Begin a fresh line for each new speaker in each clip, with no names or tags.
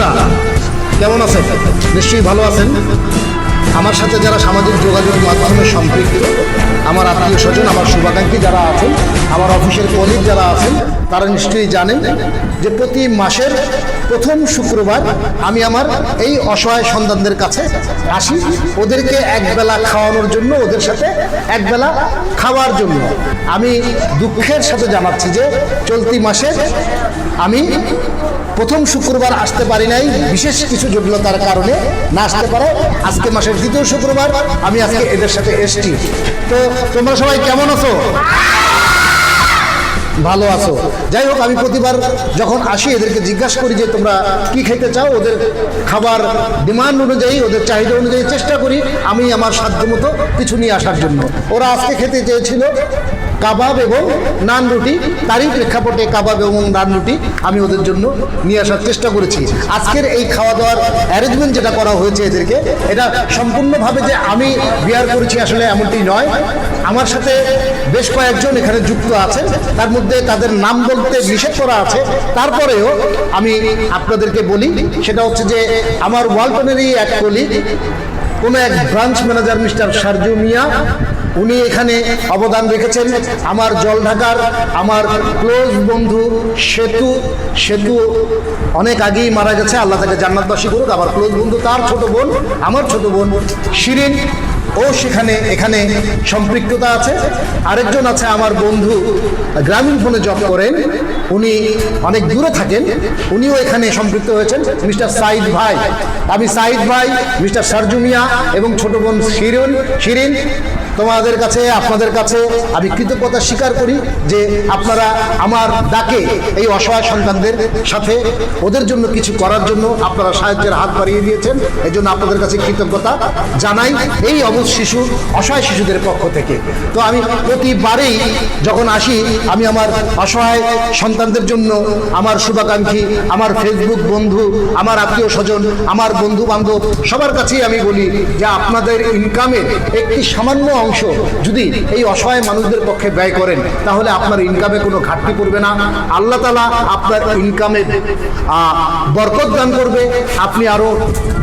বন্ধুরা কেমন আছেন? নিশ্চয়ই ভালো আছেন। আমার সাথে যারা সামাজিক যোগাযোগ মাধ্যমে সম্পৃক্ত আমার আত্মীয় স্বজন, আমার শুভাকাঙ্ক্ষী যারা আছেন, আমার অফিসের কলিগ যারা আছেন, তারা নিশ্চয়ই জানেন যে প্রতি মাসের প্রথম শুক্রবার আমি আমার এই অসহায় সন্তানদের কাছে আসি। ওদেরকে একবেলা খাওয়ানোর জন্য, ওদের সাথে একবেলা খাওয়ার জন্য। আমি দুঃখের সাথে জানাচ্ছি যে চলতি মাসে আমি প্রথম শুক্রবার আসতে পারি নাই, বিশেষ কিছু জটিলতার কারণে না আসতে পারে। আজকে মাসের দ্বিতীয় শুক্রবার আমি আজকে এদের সাথে এসছি। তো তোমরা সবাই কেমন আছো? ভালো আছো। যাই হোক, আমি প্রতিবার যখন আসি, এদেরকে জিজ্ঞাসা করি যে তোমরা কি খেতে চাও? ওদের খাবার ডিমান্ড অনুযায়ী, ওদের চাহিদা অনুযায়ী চেষ্টা করি আমি আমার সাধ্য মতো কিছু নিয়ে আসার জন্য। ওরা আজকে খেতে চেয়েছিল কাবাব এবং নান রুটি, তারই প্রেক্ষাপটে কাবাব এবং নান রুটি আমি ওদের জন্য নিয়ে আসার চেষ্টা করেছি। আজকের এই খাওয়া দাওয়ার অ্যারেঞ্জমেন্ট যেটা করা হয়েছে এদেরকে, এটা সম্পূর্ণভাবে যে আমি বিয়ার করেছি আসলে এমনটি নয়। আমার সাথে বেশ কয়েকজন এখানে যুক্ত আছেন, তার মধ্যে তাদের নাম বলতে নিষেধ করা আছে। তারপরেও আমি আপনাদেরকে বলি, সেটা হচ্ছে যে আমার ওয়ালটনেরই এক কলিগ কোনো এক branch manager mister Sarju Miah উনি এখানে অবদান রেখেছেন। আমার জল ঢাকার, আমার ক্লোজ বন্ধু সেতু। সেতু অনেক আগেই মারা গেছে, আল্লাহ তাকে জান্নাতবাসী করুক। আমার ক্লোজ বন্ধু তার ছোট বোন, আমার ছোট বোন শিরিন। ও সেখানে, এখানে সম্পৃক্ততা আছে। আরেকজন আছে আমার বন্ধু গ্রামীণ ফোনে জব করেন। উনি অনেক দূরে থাকেন। উনিও এখানে সম্পৃক্ত হয়েছেন। মিস্টার সাইদ ভাই। আমি সাইদ ভাই, মিস্টার সারজুমিয়া এবং ছোট বোন শিরিন শিরিন। তোমাদের কাছে, আপনাদের কাছে আমি কৃতজ্ঞতা স্বীকার করি যে আপনারা আমার ডাকে এই অসহায় সন্তানদের সাথে ওদের জন্য কিছু করার জন্য আপনারা সাহায্যের হাত বাড়িয়ে দিয়েছেন। এই জন্য আপনাদের কাছে কৃতজ্ঞতা জানাই এই অবধ শিশু, অসহায় শিশুদের পক্ষ থেকে। তো আমি প্রতিবারেই যখন আসি, আমি আমার অসহায় সন্তানদের জন্য আমার শুভাকাঙ্ক্ষী, আমার ফেসবুক বন্ধু, আমার আত্মীয় স্বজন, আমার বন্ধু বান্ধব সবার কাছেই আমি বলি যে আপনাদের ইনকামের একটি সামান্য অংশ যদি এই অসহায় মানুষদের পক্ষে ব্যয় করেন, তাহলে আপনার ইনকামে কোনো ঘাটতি পড়বে না। আল্লাহ তালা আপনার ইনকামে বরকত দান করবে, আপনি আরও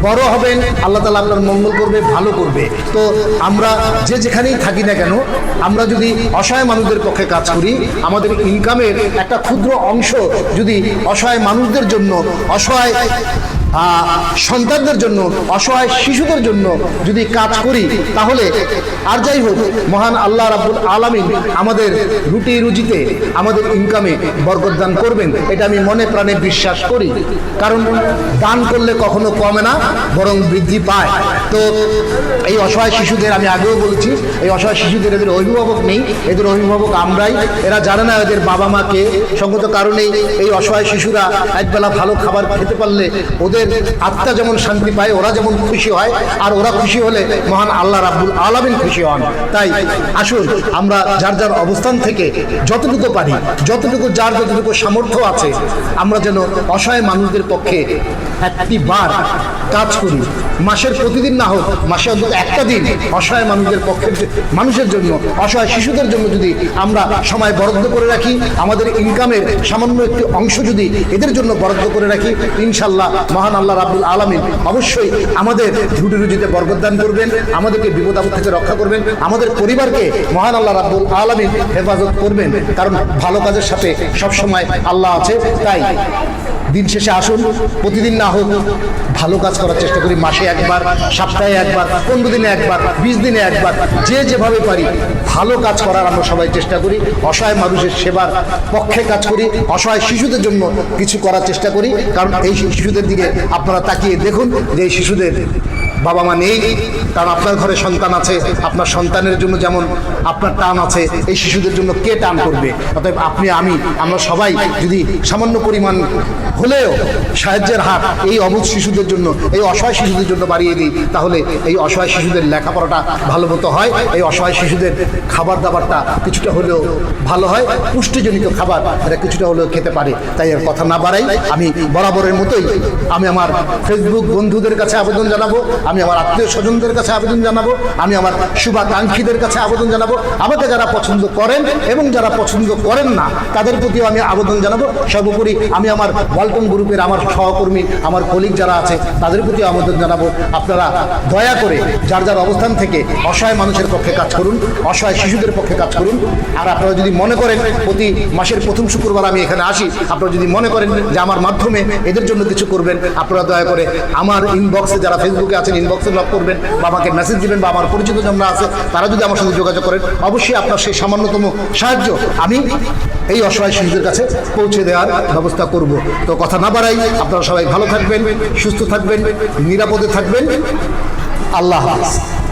বড় হবেন, আল্লাহ তালা আপনার মঙ্গল করবে, ভালো করবে। তো আমরা যে যেখানেই থাকি না কেন, আমরা যদি অসহায় মানুষদের পক্ষে কাজ করি, আমাদের ইনকামের একটা ক্ষুদ্র অংশ যদি অসহায় মানুষদের জন্য, অসহায় সন্তানদের জন্য, অসহায় শিশুদের জন্য যদি কাজ করি, তাহলে আর যাই হোক, মহান আল্লাহ রাবুল আলামিন আমাদের রুটি রুজিতে আমাদের ইনকামে বরকত দান করবেন, এটা আমি মনে প্রাণে বিশ্বাস করি। কারণ দান করলে কখনো কমে না, বরং বৃদ্ধি পায়। তো এই অসহায় শিশুদের আমি আগেও বলেছি, এই অসহায় শিশুদের এদের অভিভাবক নেই, এদের অভিভাবক আমরাই। এরা জানে না এদের বাবা মাকে সঙ্গত কারণেই এই অসহায় শিশুরা একবেলা ভালো খাবার খেতে পারলে ওদের আত্মা যেমন শান্তি পায়, ওরা যেমন খুশি হয়, আর ওরা খুশি হলে মহান আল্লাহ রাব্বুল আলামিন খুশি হন। তাই আসুন, আমরা যার যার অবস্থান থেকে যতটুকু পারি, যতটুকু যার যতটুকু সামর্থ্য আছে, আমরা যেন অসহায় মানুষদের পক্ষে একটি বার কাজ করি। মাসের প্রতিদিন না হোক, মাসে অন্তত একটা দিন অসহায় মানুষদের পক্ষের যে- মানুষের জন্য, অসহায় শিশুদের জন্য যদি আমরা সময় বরাদ্দ করে রাখি, আমাদের ইনকামের সামান্য একটি অংশ যদি এদের জন্য বরাদ্দ করে রাখি ইনশাল্লাহ মহান আল্লাহ রাবুল আলমিন অবশ্যই আমাদের রুটি রুজিতে বরকত করবেন, আমাদেরকে বিপদ আপদ থেকে রক্ষা করবেন, আমাদের পরিবারকে মহান আল্লাহ রাবুল আলমিন হেফাজত করবেন, কারণ ভালো কাজের সাথে সবসময় আল্লাহ আছে, তাই দিন শেষে আসুন, প্রতিদিন না হোক ভালো কাজ করার চেষ্টা করি, মাসে একবার, সপ্তাহে একবার, পনেরো দিনে একবার, বিশ দিনে একবার, যে যেভাবে পারি ভালো কাজ করার আমরা সবাই চেষ্টা করি, অসহায় মানুষের সেবার পক্ষে কাজ করি, অসহায় শিশুদের জন্য কিছু করার চেষ্টা করি, কারণ এই শিশুদের দিকে আপনারা তাকিয়ে দেখুন যে এই শিশুদের বাবা মা নেই, কারণ আপনার ঘরে সন্তান আছে, আপনার সন্তানের জন্য যেমন আপনার টান আছে, এই শিশুদের জন্য কে টান করবে? অতএব আপনি, আমি, আমরা সবাই যদি সামান্য পরিমাণ হলেও সাহায্যের হাত এই অবুধ শিশুদের জন্য, এই অসহায় শিশুদের জন্য বাড়িয়ে দিই, তাহলে এই অসহায় শিশুদের লেখাপড়াটা ভালো মতো হয়, এই অসহায় শিশুদের খাবার দাবারটা কিছুটা হলেও ভালো হয়, পুষ্টিজনিত খাবার এরা কিছুটা হলেও খেতে পারে। তাই এর কথা না বাড়াই, আমি বরাবরের মতোই, আমি আমার ফেসবুক বন্ধুদের কাছে আবেদন জানাব আমি আমার আত্মীয় স্বজনদের কাছে আবেদন জানাব, আমি আমার শুভাকাঙ্ক্ষীদের কাছে আবেদন জানাব। আমাকে যারা পছন্দ করেন এবং যারা পছন্দ করেন না, তাদের প্রতিও আমি আবেদন জানাব। সর্বোপরি আমি আমার ওয়ালটন গ্রুপের আমার সহকর্মী, আমার কলিগ যারা আছে, তাদের প্রতি আবেদন জানাব। আপনারা দয়া করে যার যার অবস্থান থেকে অসহায় মানুষের পক্ষে কাজ করুন, অসহায় শিশুদের পক্ষে কাজ করুন। আর আপনারা যদি মনে করেন প্রতি মাসের প্রথম শুক্রবার আমি এখানে আসি, আপনারা যদি মনে করেন যে আমার মাধ্যমে এদের জন্য কিছু করবেন, আপনারা দয়া করে আমার ইনবক্সে যারা ফেসবুকে আছেন ইনবক্সে লক করবেন বা আমাকে মেসেজ দিবেন বা আমার পরিচিত যারা আছে, তারা যদি আমার সঙ্গে যোগাযোগ করেন, অবশ্যই আপনার সেই সামান্যতম সাহায্য আমি এই অসহায় শিশুদের কাছে পৌঁছে দেওয়ার ব্যবস্থা করব। তো কথা না বাড়াই, আপনারা সবাই ভালো থাকবেন, সুস্থ থাকবেন, নিরাপদে থাকবেন। আল্লাহ হাফিজ।